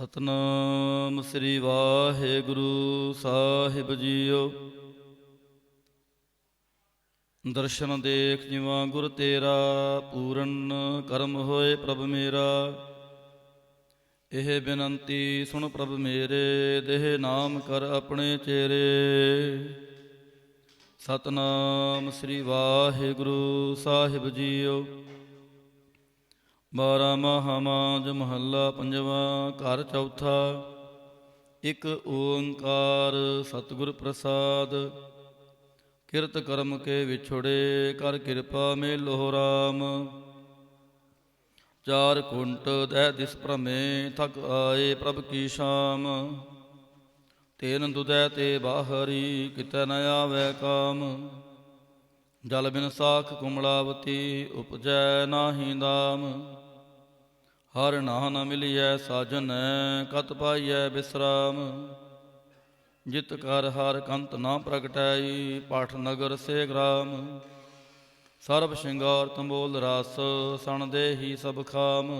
ਸਤਨਾਮ ਸ੍ਰੀ ਵਾਹਿਗੁਰੂ ਸਾਹਿਬ ਜੀਓ। ਦਰਸ਼ਨ ਦੇਖ ਜਿਵਾ ਗੁਰ ਤੇਰਾ, ਪੂਰਨ ਕਰਮ ਹੋਏ ਪ੍ਰਭ ਮੇਰਾ। ਇਹ ਬੇਨੰਤੀ ਸੁਣ ਪ੍ਰਭ ਮੇਰੇ, ਦੇਹ ਨਾਮ ਕਰ ਆਪਣੇ ਚੇਰੇ। ਸਤਨਾਮ ਸ੍ਰੀ ਵਾਹਿਗੁਰੂ ਸਾਹਿਬ ਜੀਓ। ਬਾਰਾ ਮਹਾਮਾਜ ਮਹੱਲਾ ਪੰਜਵਾ, ਘਰ ਚੌਥਾ। ਇਕ ਓੰਕਾਰ ਸਤਿਗੁਰ ਪ੍ਰਸਾਦ। ਕਿਰਤ ਕਰਮ ਕੇ ਵਿਛੜੇ, ਕਰ ਕਿਰਪਾ ਮੇਲੋ ਰਾਮ। ਚਾਰ ਕੁੰਟ ਦਹਿ ਦਿਸ ਭ੍ਰਮੇ, ਥਕ ਆਏ ਪ੍ਰਭ ਕੀ ਸ਼ਾਮ। ਤੇਨ ਦੁਦੈ ਤੇ ਬਾਹਰੀ, ਕਿਤੈ ਨ ਆਵੈ ਕਾਮ। ਜਲ ਬਿਨ ਸਾਖ ਕੁਮਲਾਵਤੀ, ਉਪਜੈ ਨਾਹੀ ਦਾਮ ਹਰ ਨਾਹ ਨ ਮਿਲਿਐ ਸਾਜਨੈ, ਕਤ ਪਾਈਐ ਬਿਸਰਾਮ। ਜਿਤ ਕਰ ਹਰ ਕੰਤ ਨਾ ਪ੍ਰਗਟਾਈ, ਪਾਠ ਨਗਰ ਸੇ ਗ੍ਰਾਮ। ਸਰਬ ਸ਼ਿੰਗਾਰ ਤੰਬੋਲ ਰਸ, ਸਣ ਦੇਹੀ ਸਭ ਖਾਮ।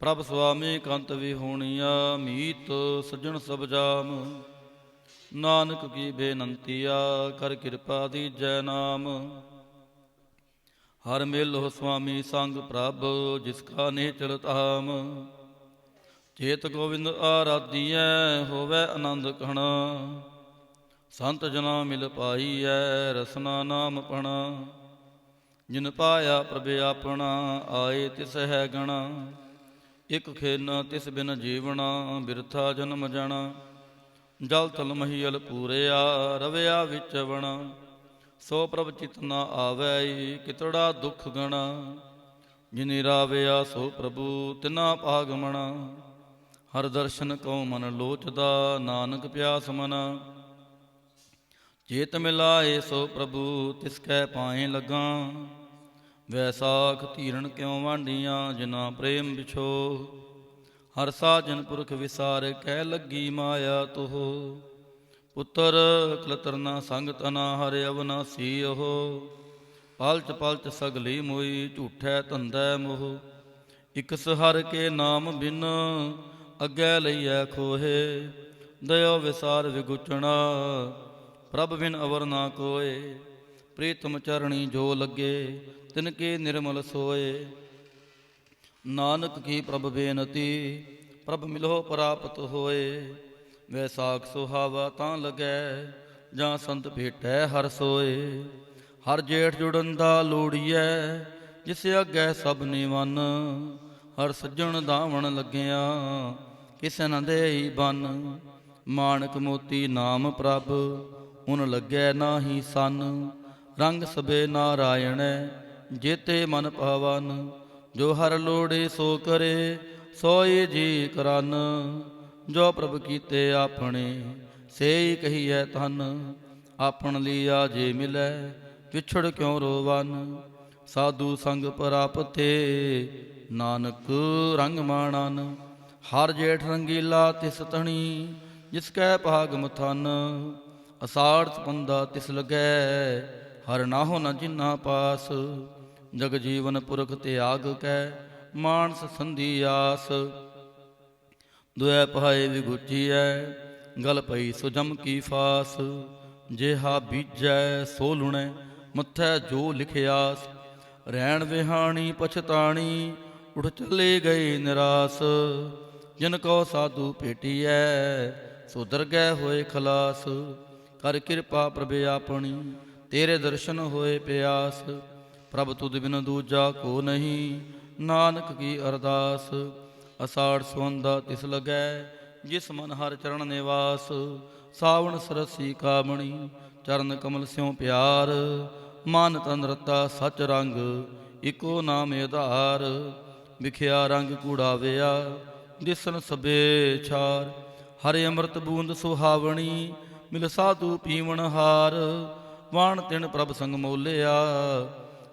ਪ੍ਰਭ ਸੁਆਮੀ ਕੰਤ ਵਿਹੂਣੀਆ ਮੀਤ ਸਜਣ ਸਭ ਜਾਮ। ਨਾਨਕ ਕੀ ਬੇਨੰਤੀਆ, ਕਰ ਕਿਰਪਾ ਦੀ ਜੈ ਨਾਮ। ਹਰ ਮੇਲੋ ਸੁਆਮੀ ਸੰਗ ਪ੍ਰਭ, ਜਿਸ ਕਾ ਨੇਚਰ ਧਾਮ। ਚੇਤ ਗੋਵਿੰਦ ਆਰਾਧੀਐ, ਹੋਵੇ ਆਨੰਦ ਕਹਣਾ ਸੰਤ ਜਨਾ ਮਿਲ ਪਾਈਐ, ਰਸਨਾ ਨਾਮ ਪਣਾ। ਜਿਨ ਪਾਇਆ ਪ੍ਰਭ ਆਪਣਾ, ਆਏ ਤਿਸ ਹੈ ਗਣਾ। ਇਕ ਖੇਨ ਤਿਸ ਬਿਨ ਜੀਵਣਾ, ਬਿਰਥਾ ਜਨਮ ਜਣਾ। ਜਲ ਤਲ ਮਹੀਲ ਪੂਰਿਆ, ਰਵਿਆ ਵਿੱਚ ਵਣਾ। ਸੋ ਪ੍ਰਭ ਚਿਤ ਨਾ ਆਵੈ ਕਿਤੜਾ ਦੁਖ ਗਣਾ। ਜਿਨੀ ਰਾਵਿਆ ਸੋ ਪ੍ਰਭੂ ਤਿਨਾ ਪਾਗਮਣਾ ਹਰ ਦਰਸ਼ਨ ਕਉ ਮਨ ਲੋਚਦਾ ਨਾਨਕ ਪਿਆਸ ਮਨਾ। ਚੇਤ ਮਿਲਾਏ ਸੋ ਪ੍ਰਭੂ ਤਿਸ ਕੈ ਪਾਏ ਲਗਾ। ਵੈਸਾਖ ਧੀਰਣ ਕਿਉ ਵਾਂਡੀਆਂ ਜਿਨਾ ਪ੍ਰੇਮ ਵਿਛੋ। ਹਰ ਸਾਜਨ ਪੁਰਖ ਵਿਸਾਰ ਕਹਿ ਲੱਗੀ ਮਾਇਆ ਤੋਹ। ਪੁੱਤਰ ਕਲਤਰਨਾ ਸੰਗ ਤਨਾ ਹਰਿ ਅਵਨਾਸੀ ਉਹ। ਪਲਚ ਪਲਚ ਸਗਲੀ ਮੋਈ, ਝੂਠੈ ਧੰਦੈ ਮੋਹ। ਇਕਸ ਹਰ ਕੇ ਨਾਮ ਬਿਨ, ਅੱਗੇ ਲਈਐ ਖੋਹੇ। ਦਇਓ ਵਿਸਾਰ ਵਿਗੁਚਣਾ, ਪ੍ਰਭ ਬਿਨ ਅਵਰ ਨਾ ਕੋਏ। ਪ੍ਰੀਤਮ ਚਰਣੀ ਜੋ ਲੱਗੇ, ਤਿਨ ਕੇ ਨਿਰਮਲ ਸੋਏ। ਨਾਨਕ ਕੀ ਪ੍ਰਭ ਬੇਨਤੀ, ਪ੍ਰਭ ਮਿਲੋ ਪ੍ਰਾਪਤ ਹੋਏ। ਵੈਸਾਖ ਸੁਹਾਵਾ ਤਾਂ ਲਗੈ, ਜਾਂ ਸੰਤ ਭੇਟੈ ਹਰ ਸੋਏ। ਹਰ ਜੇਠ ਜੁੜਨ ਦਾ ਲੋੜੀਐ, ਜਿਸ ਅੱਗੇ ਸਭ ਨਿਵਨ ਹਰ ਸੱਜਣ ਦਾਵਣ ਲੱਗਿਆ, ਕਿਸੇ ਨ ਦੇਈ ਬਨ। ਮਾਨਕ ਮੋਤੀ ਨਾਮ ਪ੍ਰਭ, ਉਨ ਲੱਗੈ ਨਾਹੀ ਸਨ। ਰੰਗ ਸਬੇ ਨਾਰਾਇਣੈ, ਜੇਤੇ ਮਨ ਪਾਵਨ ਜੋ ਹਰ ਲੋੜੇ ਸੋ ਕਰੇ ਸੋਈ ਜੀ ਕਰਨ। ਜੋ ਪ੍ਰਭ ਕੀਤੇ ਆਪਣੇ ਸੇਈ ਕਹੀਐ ਤਨ ਆਪਣ ਲੀਆ ਜੇ ਮਿਲੈ ਵਿਛੜ ਕਿਉ ਰੋਵਨ? ਸਾਧੂ ਸੰਗ ਪ੍ਰਾਪਤੇ, ਨਾਨਕ ਰੰਗ ਮਾਣਨ, ਹਰ ਜੇਠ ਰੰਗੀਲਾ ਤਿਸ ਤਣੀ ਜਿਸ ਕੈ ਭਾਗ ਮਥਨ ਅਸਾੜ ਪੰਦਾ ਤਿਸ ਲਗੈ, ਹਰ ਨਾਹੋ ਨ ਜਿਨਾ ਪਾਸ, ਜਗ ਜੀਵਨ ਪੁਰਖ ਤਿਆਗ ਕੈ, ਮਾਨਸ ਸੰਧੀ ਆਸ। ਦੁਐ ਪਹਾਏ ਵਿਗੁਚੀਐ ਗਲ ਪਈ ਸੁਜਮ ਕੀ ਫਾਸ, ਜੇਹਾ ਬੀਜੈ ਸੋ ਲੁਣੈ, ਮੱਥੈ ਜੋ ਲਿਖਿਆਸ ਰਹਿਣ ਵਿਹਾਣੀ ਪਛਤਾਣੀ, ਉਠ ਚੱਲੇ ਗਏ ਨਿਰਾਸ, ਜਿਨ ਕੋ ਸਾਧੂ ਭੇਟੀਐ ਸੋ ਦਰਗਹਿ ਹੋਏ ਖਲਾਸ, ਕਰ ਕਿਰਪਾ ਪ੍ਰਭ ਆਪਣੀ, ਤੇਰੇ ਦਰਸ਼ਨ ਹੋਏ ਪਿਆਸ, ਪ੍ਰਭ ਤੁਧ ਬਿਨ ਦੂਜਾ ਕੋ ਨਹੀਂ, ਨਾਨਕ ਕੀ ਅਰਦਾਸ ਅਸਾੜ ਸਵੰਦਾ ਤਿਸ ਲਗੈ, ਜਿਸ ਮਨ ਹਰ ਚਰਨ ਨਿਵਾਸ, ਸਾਵਣ ਸਰਸੀ ਕਾਮਣੀ, ਚਰਨ ਕਮਲ ਸਿਉ ਪਿਆਰ, ਮਨ ਤਨ ਰਤਾ ਸਚ ਰੰਗ, ਇਕੋ ਨਾਮ ਆਧਾਰ, ਵਿਖਿਆ ਰੰਗ ਕੂੜਾਵਿਆ ਦਿਸਨ ਸਬੇ ਛਾਰ, ਹਰਿ ਅੰਮ੍ਰਿਤ ਬੂੰਦ ਸੁਹਾਵਣੀ, ਮਿਲ ਸਾਧੂ ਪੀਵਣ ਹਾਰ, ਵਾਣ ਤਿਣ ਪ੍ਰਭ ਸੰਗ ਮੋਲਿਆ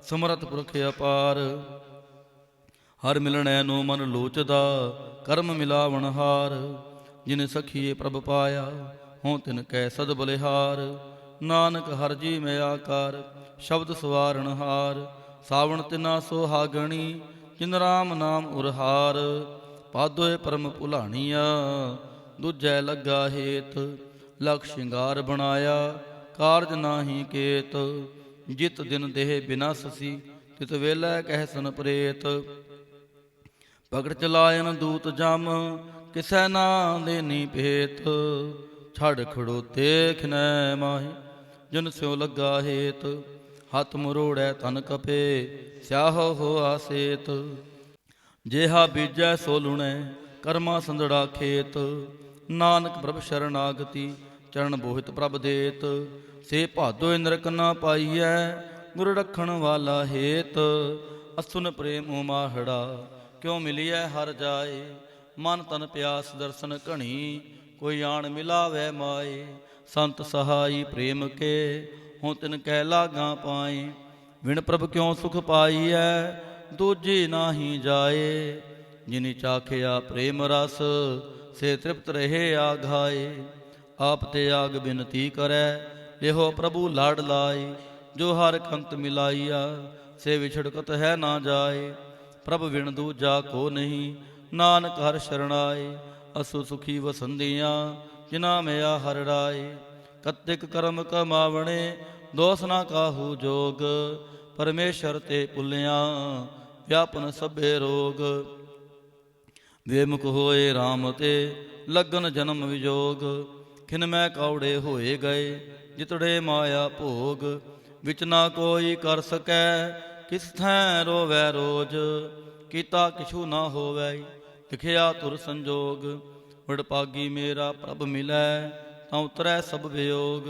ਸਮਰਤ ਪੁਰਖ ਅਪਾਰ ਹਰ ਮਿਲਣੈ ਨੂੰ ਮਨ ਲੋਚਦਾ, ਕਰਮ ਮਿਲਾਵਣ ਹਾਰ। ਜਿਨ ਸਖੀਏ ਪ੍ਰਭ ਪਾਇਆ, ਹੋਂ ਤਿਨ ਕੈ ਸਦ ਬਲਿਹਾਰ। ਨਾਨਕ ਹਰ ਜੀ ਮੈਂ ਆਕਾਰ, ਸ਼ਬਦ ਸਵਾਰਣ ਹਾਰ। ਸਾਵਣ ਤਿਨਾ ਸੋਹਾਗਣੀ ਜਿਨ ਰਾਮ ਨਾਮ ਉਰਹਾਰ। ਪਾਦੋਏ ਪਰਮ ਭੁਲਾਣੀਆ, ਦੂਜੈ ਲੱਗਾ ਹੇਤ। ਲਖ ਸ਼ਿੰਗਾਰ ਬਣਾਇਆ, ਕਾਰਜ ਨਾਹੀ ਕੇਤ। ਜਿਤ ਦਿਨ ਦੇਹ ਬਿਨਾ ਸਸੀ ਤਿਤ ਵੇਲੇ ਕਹਿ ਸਨ ਪ੍ਰੇਤ। ਪਗੜ ਚਲਾਇਨ ਦੂਤ ਜਮ, ਕਿਸੈ ਨਾ ਦੇਨੀ ਭੇਤ। ਛੜ ਖੜੋਤੇ ਖਨੈ ਮਾਹੀ, ਜਨ ਸਿਉ ਲੱਗਾ ਹੇਤ। ਹੱਥ ਮਰੋੜੈ ਤਨ ਕਪੇ, ਸਿਆਹ ਹੋ ਆਸੇਤ ਜੇਹਾ ਬੀਜੈ ਸੋ ਲੁਣੈ, ਕਰਮਾ ਸੰਦੜਾ ਖੇਤ। ਨਾਨਕ ਪ੍ਰਭ ਸ਼ਰਨਾਗਤੀ, ਚਰਨ ਬੋਹਿਤ ਪ੍ਰਭ ਦੇਤ। ਸੇ ਭਾਦੋ ਨਰਕ ਨਾ ਪਾਈਐ, ਗੁਰ ਰੱਖਣ ਵਾਲਾ ਹੇਤ। ਅਸੁਨ ਪ੍ਰੇਮ ਮਾਹੜਾ ਕਿਉ ਮਿਲਿਐ ਹਰ ਜਾਏ? ਮਨ ਤਨ ਪਿਆਸ ਦਰਸ਼ਨ ਘਣੀ, ਕੋਈ ਆਣ ਮਿਲਾਵੇ ਮਾਏ। ਸੰਤ ਸਹਾਈ ਪ੍ਰੇਮ ਕੇ, ਹਉ ਤਿਨ ਕਹਿ ਲਾਗਾ ਪਾਏ। ਵਿਣ ਪ੍ਰਭ ਕਿਉ ਸੁਖ ਪਾਈਐ? ਦੂਜੀ ਨਾਹੀ ਜਾਏ। ਜਿਨੀ ਚਾਖਿਆ ਪ੍ਰੇਮ ਰਸ, ਸੇ ਤ੍ਰਿਪਤ ਰਹੇ ਆਘਾਏ ਆਪ ਤੇ ਆਗ ਬਿਨਤੀ ਕਰੈ, ਲਿਹੋ ਪ੍ਰਭੂ ਲਾੜ ਲਾਏ। ਜੋ ਹਰ ਕੰਤ ਮਿਲਾਈਆ, ਸੇ ਵਿਛੜਕਤ ਹੈ ਨਾ ਜਾਏ। ਪ੍ਰਭ ਵਿਣ ਦੂਜਾ ਕੋ ਨਹੀਂ, ਨਾਨਕ ਹਰ ਸ਼ਰਣਾਏ ਅਸੁ ਸੁਖੀ ਵਸੰਦੀਆਂ ਜਿਨਾ ਮਿਆ ਹਰ ਰਾਏ। ਕਤਿਕ ਕਰਮ ਕਮਾਵਣੇ, ਦੋਸ ਨਾ ਕਾਹੂ ਜੋਗ, ਪਰਮੇਸ਼ਰ ਤੇ ਪੁੱਲਿਆ, ਵਿਆਪਨ ਸਭੇ ਰੋਗ। ਵੇਮੁਖ ਹੋਏ RAM ਤੇ ਲਗਨ ਜਨਮ ਵਿਜੋਗ, ਖਿਨ ਮੈਂ ਕੌੜੇ ਹੋਏ ਗਏ, ਜਿਤੜੇ ਮਾਇਆ ਭੋਗ। ਵਿਚ ਨਾ ਕੋਈ ਕਰ ਸਕੈ ਕਿਸ ਥੈ ਰੋਵੈ ਰੋਜ, ਕੀਤਾ ਕਿਛੂ ਨਾ ਹੋਵੈ। ਲਿਖਿਆ ਤੁਰ ਸੰਜੋਗ ਵਡਪਾਗੀ ਮੇਰਾ ਪ੍ਰਭ ਮਿਲੈ, ਤਾਂ ਉਤਰੈ ਸਭ ਵਿਯੋਗ।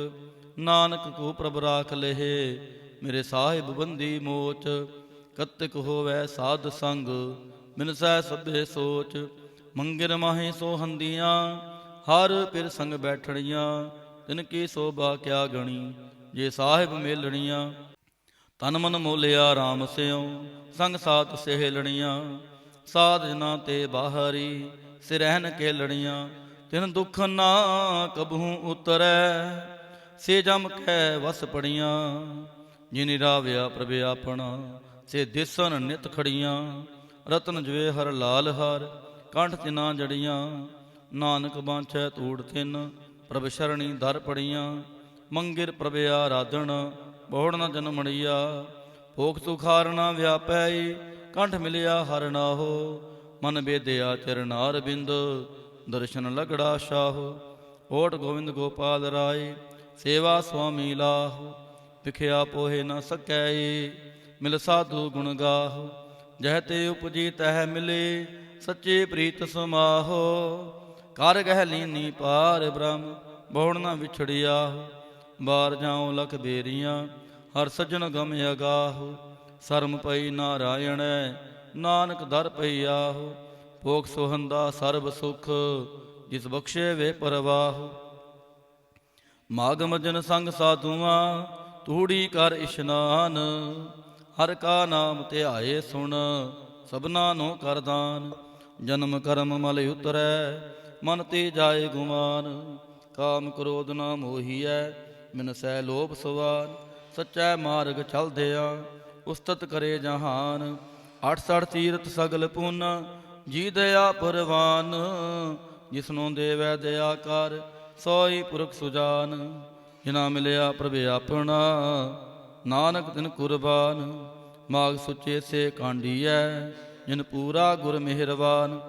ਨਾਨਕ ਕੋ ਪ੍ਰਭ ਰਾਖ ਲਹੇ, ਮੇਰੇ ਸਾਹਿਬ ਬੰਦੀ ਮੋਚ। ਕਤਕ ਹੋਵੈ ਸਾਧ ਸੰਗ ਮਿਨਸੈ ਸਭੇ ਸੋਚ। ਮੰਗਿਰ ਮਾਹੀ ਸੋ ਹੰਦੀਆਂ, ਹਰ ਪਿਰ ਸੰਗ ਬੈਠਣੀਆਂ। ਤਿਨ ਕੀ ਸੋਭਾ ਕਿਆ ਗਣੀ, ਜੇ ਸਾਹਿਬ ਮੇਲਣੀਆਂ ਤਨ ਮਨ ਮੋਲਿਆ RAM ਸਿਉ, ਸੰਗ ਸਾਥ ਸਹਿਲਣੀਆਂ, ਸਾਧ ਜਨਾਂ ਤੇ ਬਾਹਰੀ ਸਿਰਹਿਨ ਕੇ ਲੜੀਆਂ ਤਿਨ ਦੁਖ ਨਾ ਕਬਹੂ ਉਤਰੈ, ਸੇ ਜਮ ਕੈ ਵਸ ਪੜੀਆਂ, ਜਿਨਿ ਰਾਵਿਆ ਪ੍ਰਭ ਆਪਣਾ, ਸੇ ਦਿਸਨ ਨਿਤ ਖੜੀਆਂ, ਰਤਨ ਜਵੇ ਹਰ ਲਾਲ ਹਰ, ਕੰਠ ਤਿਨਾ ਜੜੀਆਂ, ਨਾਨਕ ਬਾਂਛੈ ਤੂੜ ਤਿਨ, ਪ੍ਰਭ ਸ਼ਰਣੀ ਦਰ ਪੜੀਆਂ, ਮੰਗਿਰ ਪ੍ਰਭ ਆਰਾਧਣ ਬੋੜ ਨ ਜਨਮੜੀਆ ਭੋਖ ਸੁਖਾਰ ਨਾ ਵਿਆਪੈ, ਕੰਠ ਮਿਲਿਆ ਹਰ ਨਾਹੋ, ਮਨ ਬੇਦਿਆ ਚਰਨਾਰ ਬਿੰਦ, ਦਰਸ਼ਨ ਲਗੜਾ ਸ਼ਾਹੋ। ਓਟ ਗੋਵਿੰਦ ਗੋਪਾਲ ਰਾਏ, ਸੇਵਾ ਸੁਆਮੀ ਲਾਹੋ, ਵਿਖਿਆ ਪੋਹੇ ਨਾ ਸਕੈ, ਮਿਲ ਸਾਧੂ ਗੁਣ ਗਾਹ। ਜਹ ਤੇ ਉਪਜੀ ਤਹ ਮਿਲੇ, ਸੱਚੇ ਪ੍ਰੀਤ ਸਮਾਹੋ। ਕਰ ਗਹਿ ਲੀਨੀ ਪਾਰ ਬ੍ਰਹਮ ਬਹੁੜ ਨ ਵਿਛੜਿਆ ਬਾਰ ਜਾਉ ਲਖ ਬੇਰੀਆਂ, ਹਰ ਸੱਜਣ ਗਮ ਅਗਾਹੋ। ਸਰਮ ਪਈ ਨਾਰਾਇਣੈ, ਨਾਨਕ ਦਰ ਪਈ ਆਹ। ਭੋਗ ਸੁਹੰਦਾ ਸਰਬ ਸੁਖ, ਜਿਸ ਬਖਸ਼ੇ ਵੇ ਪਰਵਾਹ। ਮਾਗਮ ਜਨ ਸੰਗ ਸਾਧੂਆਂ, ਤੂੜੀ ਕਰ ਇਸ਼ਨਾਨ। ਹਰ ਕਾ ਨਾਮ ਧਿਆਏ ਸੁਣ, ਸਭਨਾ ਨੂੰ ਕਰਦਾਨ ਜਨਮ ਕਰਮ ਮਲ ਉਤਰੈ, ਮਨ ਤੇ ਜਾਏ ਗੁਮਾਨ। ਕਾਮ ਕ੍ਰੋਧ ਨਾ ਮੋਹੀਐ ਮਿਨ ਲੋਭ ਸਵਾਨ ਸੱਚਾ ਮਾਰਗ ਚਲਦਿਆ ਉਸਤਤ ਕਰੇ ਜਹਾਨ। 68 ਤੀਰਤ ਸਗਲ ਪੁੰਨ ਜੀ ਦਇਆ ਪਰਵਾਨ ਜਿਸਨੂੰ ਦੇਵੈ ਦਇਆ ਕਰ, ਸੋਈ ਪੁਰਖ ਸੁਜਾਨ। ਜਿਨਾ ਮਿਲਿਆ ਪ੍ਰਭ ਆਪਣਾ, ਨਾਨਕ ਤਿਨ ਕੁਰਬਾਨ। ਮਾਗ ਸੁਚੇ ਸੇ ਕਾਂਡੀਐ, ਜਿਨ ਪੂਰਾ ਗੁਰ ਮਿਹਰਬਾਨ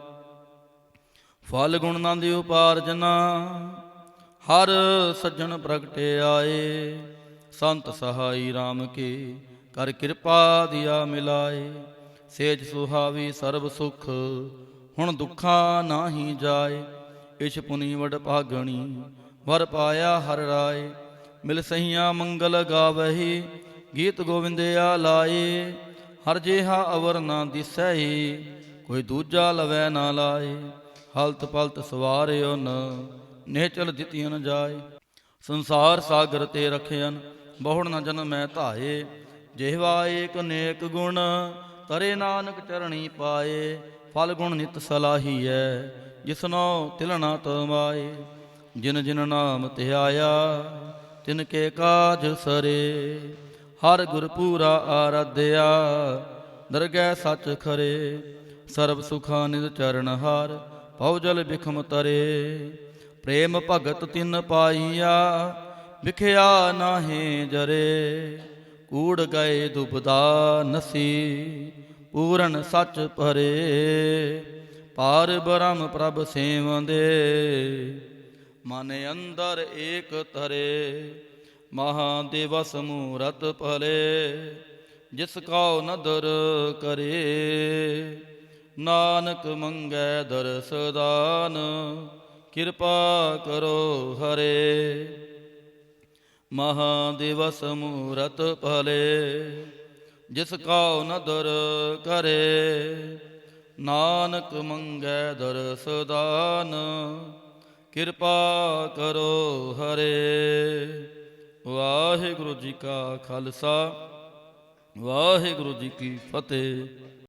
ਫਲ ਗੁਣ ਨੰਦ ਉਪਾਰਜਨਾ ਹਰ ਸੱਜਣ ਪ੍ਰਗਟੇ ਆਏ, ਸੰਤ ਸਹਾਈ RAM ਕੇ, ਕਰ ਕਿਰਪਾ ਦਿਆ ਮਿਲਾਏ। ਸੇਜ ਸੁਹਾਵੀ ਸਰਬ ਸੁਖ, ਹੁਣ ਦੁੱਖਾਂ ਨਾਹੀ ਜਾਏ। ਇਛ ਪੁਨੀ ਵਡ ਭਾਗਣੀ, ਵਰ ਪਾਇਆ ਹਰ ਰਾਏ। ਮਿਲ ਸਹੀਆਂ ਮੰਗਲ ਗਾਵਹੀ, ਗੀਤ ਗੋਵਿੰਦਿਆ ਲਾਏ। ਹਰ ਜਿਹਾ ਅਵਰ ਨਾ ਦਿਸੈ ਕੋਈ ਦੂਜਾ ਲਵੈ ਨਾ ਲਾਏ। ਹਲਤ ਪਲਤ ਸਵਾਰਿਓ ਨ ਨੇਚਲ ਦਿੱਤੀਆਂ ਨ ਜਾਏ। ਸੰਸਾਰ ਸਾਗਰ ਤੇ ਰਖਿਆਨ ਬਹੁੜ ਨ ਜਨ ਮੈਂ ਧਾਏ। ਜਿਹਵਾ ਏਕ ਨੇਕ ਗੁਣ, ਤਰੇ ਨਾਨਕ ਚਰਣੀ ਪਾਏ। ਫਲ ਗੁਣ ਨਿਤ ਸਲਾਹੀਐ ਜਿਸਨੋ ਤਿਲਣਾ ਤਮਾਏ। ਜਿਨ ਜਿਨ ਨਾਮ ਧਿਆਇਆ ਤਿਨ ਕੇ ਕਾਜ ਸਰੇ। ਹਰ ਗੁਰ ਪੂਰਾ ਆਰਾਧਿਆ, ਦਰਗਹਿ ਸੱਚ ਖਰੇ। ਸਰਬ ਸੁਖਾ ਨਿਜ ਚਰਨ ਹਾਰ ਪਉ ਜਲ ਬਿਖਮ ਤਰੇ। ਪ੍ਰੇਮ ਭਗਤ ਤਿਨ ਪਾਈਆ, ਵਿਖਿਆ ਨਾਹੀ ਜਰੇ। ਕੂੜ ਗਏ ਦੁਬਦਾ ਨਸੀ, ਪੂਰਨ ਸੱਚ ਭਰੇ। ਪਾਰ ਬ੍ਰਹਮ ਪ੍ਰਭ ਸੇਵੰਦੇ ਮਨ ਅੰਦਰ ਏਕ ਤਰੇ ਮਹਾਦੇਵਸ ਮੂਰਤ ਭਲੇ, ਜਿਸ ਕਉ ਨਦਰ ਕਰੇ। ਨਾਨਕ ਮੰਗੈ ਦਰਸ ਦਾਨ ਕਿਰਪਾ ਕਰੋ ਹਰੇ। ਮਹਾਦੇਵਸ ਮੂਰਤ ਭਲੇ, ਜਿਸ ਕਉ ਨਦਰ ਕਰੇ। ਨਾਨਕ ਮੰਗੈ ਦਰਸ ਦਾਨ ਕਿਰਪਾ ਕਰੋ ਹਰੇ। ਵਾਹਿਗੁਰੂ ਜੀ ਕਾ ਖਾਲਸਾ, ਵਾਹਿਗੁਰੂ ਜੀ ਕੀ ਫਤਿਹ।